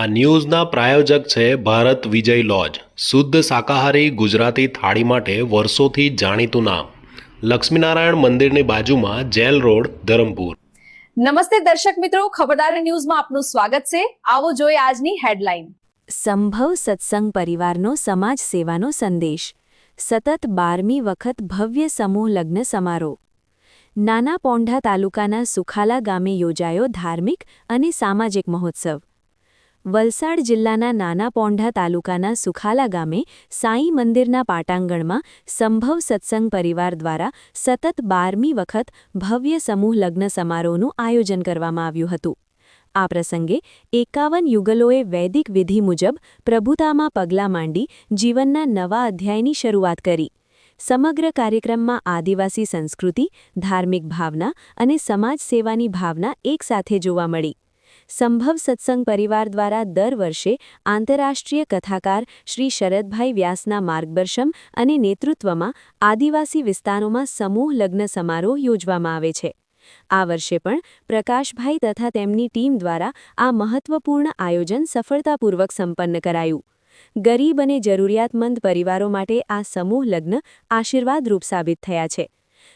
આ ન્યૂઝના પ્રાયોજક છે ભારત વિજય લોજ. શુદ્ધ શાકાહારી ગુજરાતી થાળી માટે વર્ષોથી જાણીતું નામ. લક્ષ્મીનારાયણ મંદિરની બાજુમાં જેલ રોડ ધરમપુર. નમસ્તે દર્શક મિત્રો ખબરદાર ન્યૂઝમાં આપનું સ્વાગત છે. આવો જોઈએ આજની હેડલાઇન. સંભવ સત્સંગ પરિવારનો સમાજ સેવાનો સંદેશ. સતત બારમી વખત ભવ્ય સમૂહ લગ્ન સમારોહ. નાના પોંઢા તાલુકાના સુખાલા ગામે યોજાયો ધાર્મિક અને સામાજિક મહોત્સવ. વલસાડ જિલ્લાના નાના પોંઢા તાલુકાના સુખાલા ગામે સાંઈ મંદિરના પાટાંગણમાં સંભવ સત્સંગ પરિવાર દ્વારા સતત બારમી વખત ભવ્ય સમૂહ લગ્ન સમારોહનું આયોજન કરવામાં આવ્યું હતું. આ પ્રસંગે એકાવન યુગલોએ વૈદિક વિધિ મુજબ પ્રભુતામાં પગલાં માંડી જીવનના નવા અધ્યાયની શરૂઆત કરી. સમગ્ર કાર્યક્રમમાં આદિવાસી સંસ્કૃતિ, ધાર્મિક ભાવના અને સમાજ સેવાની ભાવના એકસાથે જોવા મળી. સંભવ સત્સંગ પરિવાર દ્વારા દર વર્ષે આંતરરાષ્ટ્રીય કથાકાર શ્રી શરદભાઈ વ્યાસના માર્ગદર્શન અને નેતૃત્વમાં આદિવાસી વિસ્તારોમાં સમૂહ લગ્ન સમારોહ યોજવામાં આવે છે. આ વર્ષે પણ પ્રકાશભાઈ તથા તેમની ટીમ દ્વારા આ મહત્વપૂર્ણ આયોજન સફળતાપૂર્વક સંપન્ન કરાયું. ગરીબ અને જરૂરિયાતમંદ પરિવારો માટે આ સમૂહ લગ્ન આશીર્વાદરૂપ સાબિત થયા છે.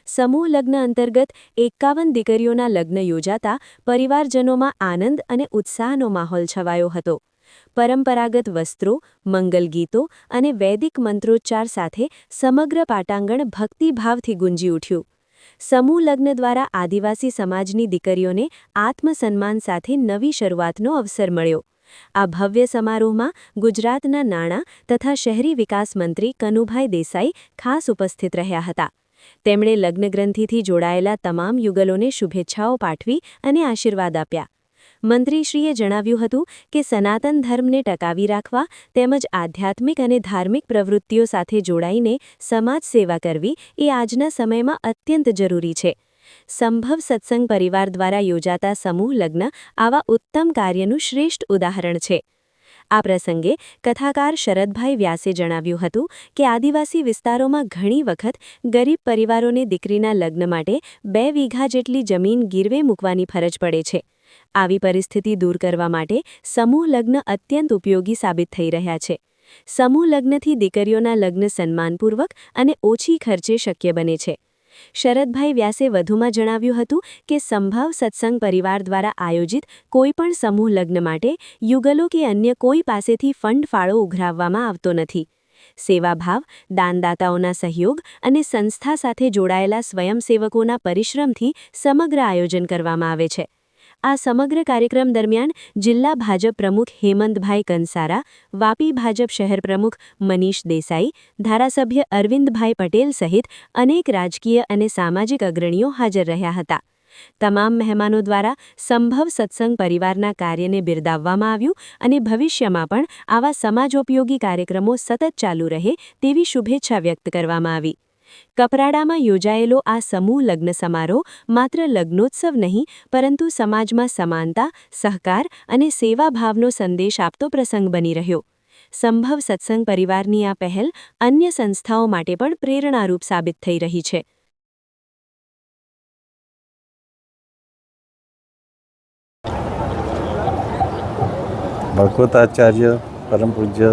સમૂહ લગ્ન અંતર્ગત એકાવન દીકરીઓના લગ્ન યોજાતા પરિવારજનોમાં આનંદ અને ઉત્સાહનો માહોલ છવાયો હતો. પરંપરાગત વસ્ત્રો મંગલગીતો અને વૈદિક મંત્રોચ્ચાર સાથે સમગ્ર પાટાંગણ ભક્તિભાવથી ગુંજી ઉઠ્યું. સમૂહ લગ્ન દ્વારા આદિવાસી સમાજની દીકરીઓને આત્મસન્માન સાથે નવી શરૂઆતનો અવસર મળ્યો. આ ભવ્ય સમારોહમાં ગુજરાતના નાણાં તથા શહેરી વિકાસ મંત્રી કનુભાઈ દેસાઈ ખાસ ઉપસ્થિત રહ્યા હતા. તેમણે લગ્નગ્રંથિથી જોડાયેલા તમામ યુગલોને શુભેચ્છાઓ પાઠવી અને આશીર્વાદ આપ્યા. મંત્રીશ્રીએ જણાવ્યું હતું કે સનાતન ધર્મને ટકાવી રાખવા તેમજ આધ્યાત્મિક અને ધાર્મિક પ્રવૃત્તિઓ સાથે જોડાઈને સમાજ સેવા કરવી એ આજના સમયમાં અત્યંત જરૂરી છે. સંભવ સત્સંગ પરિવાર દ્વારા યોજાતા સમૂહ લગ્ન આવા ઉત્તમ કાર્યનું શ્રેષ્ઠ ઉદાહરણ છે. આ પ્રસંગે કથાકાર શરદભાઈ વ્યાસે જણાવ્યું હતું કે આદિવાસી વિસ્તારોમાં ઘણી વખત ગરીબ પરિવારોને દીકરીના લગ્ન માટે બે વીઘા જેટલી જમીન ગીરવે મૂકવાની ફરજ પડે છે. આવી પરિસ્થિતિ દૂર કરવા માટે સમૂહ લગ્ન અત્યંત ઉપયોગી સાબિત થઈ રહ્યા છે. સમૂહ લગ્નથી દીકરીઓના લગ્ન સન્માનપૂર્વક અને ઓછી ખર્ચે શક્ય બને છે. શરદભાઈ વ્યાસે વધુમાં જણાવ્યું હતું કે સંભાવ સત્સંગ પરિવાર દ્વારા આયોજિત કોઈપણ સમૂહ લગ્ન માટે યુગલો કે અન્ય કોઈ પાસેથી ફંડ ફાળો ઉઘરાવવામાં આવતો નથી. સેવાભાવ, દાનદાતાઓના સહયોગ અને સંસ્થા સાથે જોડાયેલા સ્વયંસેવકોના પરિશ્રમથી સમગ્ર આયોજન કરવામાં આવે છે. આ સમગ્ર કાર્યક્રમ દરમિયાન જિલ્લા ભાજપ પ્રમુખ હેમંતભાઈ કંસારા, વાપી ભાજપ શહેર પ્રમુખ મનીષ દેસાઈ, ધારાસભ્ય અરવિંદભાઈ પટેલ સહિત અનેક રાજકીય અને સામાજિક અગ્રણીઓ હાજર રહ્યા હતા. તમામ મહેમાનો દ્વારા સંભવ સત્સંગ પરિવારના કાર્યને બિરદાવવામાં આવ્યું અને ભવિષ્યમાં પણ આવા સમાજોપયોગી કાર્યક્રમો સતત ચાલુ રહે તેવી શુભેચ્છા વ્યક્ત કરવામાં આવી. કપરાડામાં યોજાયેલો આ સમૂહ લગ્ન સમારોહ માત્ર લગ્નોત્સવ નહીં, પરંતુ સમાજમાં સમાનતા, સહકાર અને સેવાભાવનો સંદેશ આપતો પ્રસંગ બની રહ્યો. સંભવ સત્સંગ પરિવારની આ પહેલ અન્ય સંસ્થાઓ માટે પણ પ્રેરણારૂપ સાબિત થઈ રહી છે. ભગવતાચાર્ય, પરમ પૂજ્ય,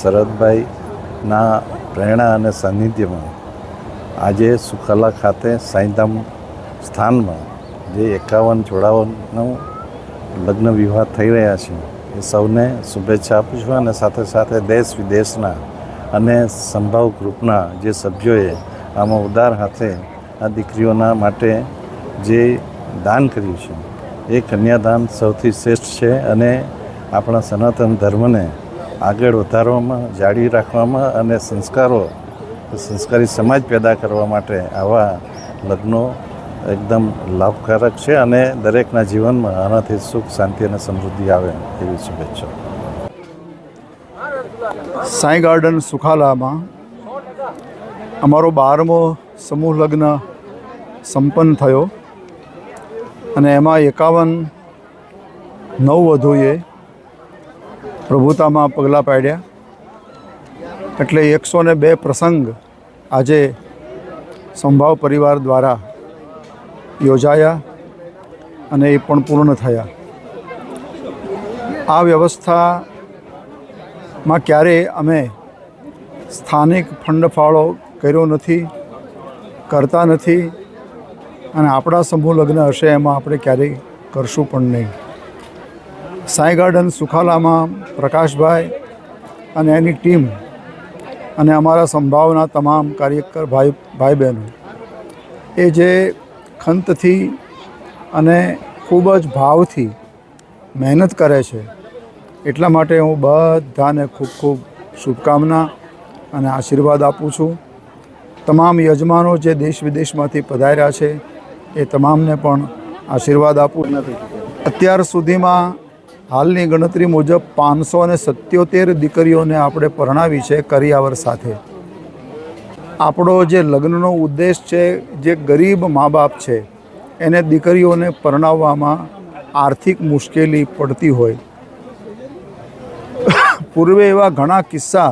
શરદભાઈના પ્રેરણા અને સાનિધ્યમાં આજે સુખાલા ખાતે સાંઈધામ સ્થાનમાં જે એકાવન જોડાઓનો લગ્ન વિવાહ થઈ રહ્યા છે, એ સૌને શુભેચ્છા આપું છું અને સાથે સાથે દેશ વિદેશના અને સંભાવ ગ્રુપના જે સભ્યોએ આમાં ઉદાર હાથે આ દીકરીઓના માટે જે દાન કર્યું છે, એ કન્યાદાન સૌથી શ્રેષ્ઠ છે અને આપણા સનાતન ધર્મને આગળ વધારવામાં, જાળવી રાખવામાં અને સંસ્કારો સંસ્કારી સમાજ પેદા કરવા માટે આવા લગ્નો એકદમ લાભકારક છે અને દરેકના જીવનમાં આનાથી સુખ, શાંતિ અને સમૃદ્ધિ આવે એવી શુભેચ્છા સાંઈ ગાર્ડન સુખાલામાં અમારો બારમો સમૂહ લગ્ન સંપન્ન થયો અને એમાં એકાવન નવ વધુએ પ્રભુતામાં પગલાં પાડ્યા. એટલે એકસો ને બે પ્રસંગ આજે સંભાવ પરિવાર દ્વારા યોજાયા અને એ પણ પૂર્ણ થયા. આ વ્યવસ્થામાં ક્યારેય અમે સ્થાનિક ફંડ ફાળો કર્યો નથી, કરતા નથી અને આપણા સમૂહ લગ્ન હશે એમાં આપણે ક્યારેય કરશું પણ નહીં. સાંઈ ગાર્ડન સુખાલામાં પ્રકાશભાઈ અને એની ટીમ અને અમારા સંભાવના તમામ કાર્યકર ભાઈ ભાઈ બહેનો એ જે ખંતથી અને ખૂબ જ ભાવથી મહેનત કરે છે, એટલા માટે હું બધાને ખૂબ ખૂબ શુભકામના અને આશીર્વાદ આપું છું. તમામ યજમાનો જે દેશ વિદેશમાંથી પધાર્યા છે, એ તમામને પણ આશીર્વાદ આપું. અત્યાર સુધીમાં હાલની ગણતરી મુજબ પાંચસો અને સત્યોતેર દીકરીઓને આપણે પરણાવી છે કરિયાવર સાથે. આપણો જે લગ્નનો ઉદ્દેશ છે, જે ગરીબ મા બાપ છે, એને દીકરીઓને પરણાવવામાં આર્થિક મુશ્કેલી પડતી હોય. પૂર્વે એવા ઘણા કિસ્સા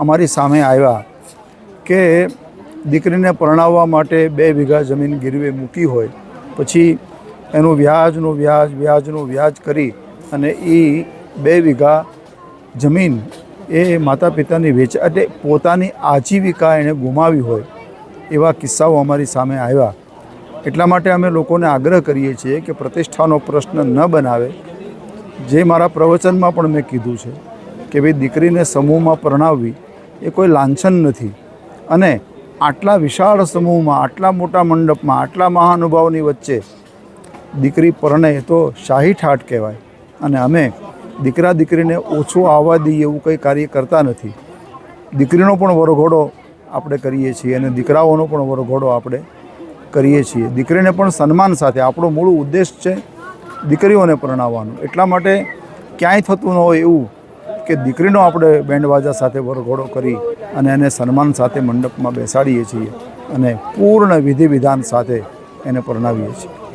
અમારી સામે આવ્યા કે દીકરીને પરણાવવા માટે બે વીઘા જમીન ગીરવે મૂકી હોય. પછી એનું વ્યાજનું વ્યાજ વ્યાજનું વ્યાજ કરી અને એ બે વીઘા જમીન એ માતા પિતાની વેચ એટલે પોતાની આજીવિકા એણે ગુમાવી હોય એવા કિસ્સાઓ અમારી સામે આવ્યા. એટલા માટે અમે લોકોને આગ્રહ કરીએ છીએ કે પ્રતિષ્ઠાનો પ્રશ્ન ન બનાવે. જે મારા પ્રવચનમાં પણ મેં કીધું છે કે ભાઈ દીકરીને સમૂહમાં પરણાવવી એ કોઈ લાંછન નથી. અને આટલા વિશાળ સમૂહમાં, આટલા મોટા મંડપમાં, આટલા મહાનુભાવની વચ્ચે દીકરી પરણે તો શાહી ઠાઠ કહેવાય. અને અમે દીકરા દીકરીને ઓછું આવવા દઈએ એવું કંઈ કાર્ય કરતા નથી. દીકરીનો પણ વરઘોડો આપણે કરીએ છીએ અને દીકરાઓનો પણ વરઘોડો આપણે કરીએ છીએ. દીકરીને પણ સન્માન સાથે આપણો મૂળ ઉદ્દેશ છે દીકરીઓને પરણાવવાનો. એટલા માટે ક્યાંય થતું ન હોય એવું કે દીકરીનો આપણે બેન્ડવાજા સાથે વરઘોડો કરી અને એને સન્માન સાથે મંડપમાં બેસાડીએ છીએ અને પૂર્ણ વિધિ વિધાન સાથે એને પરણાવીએ છીએ.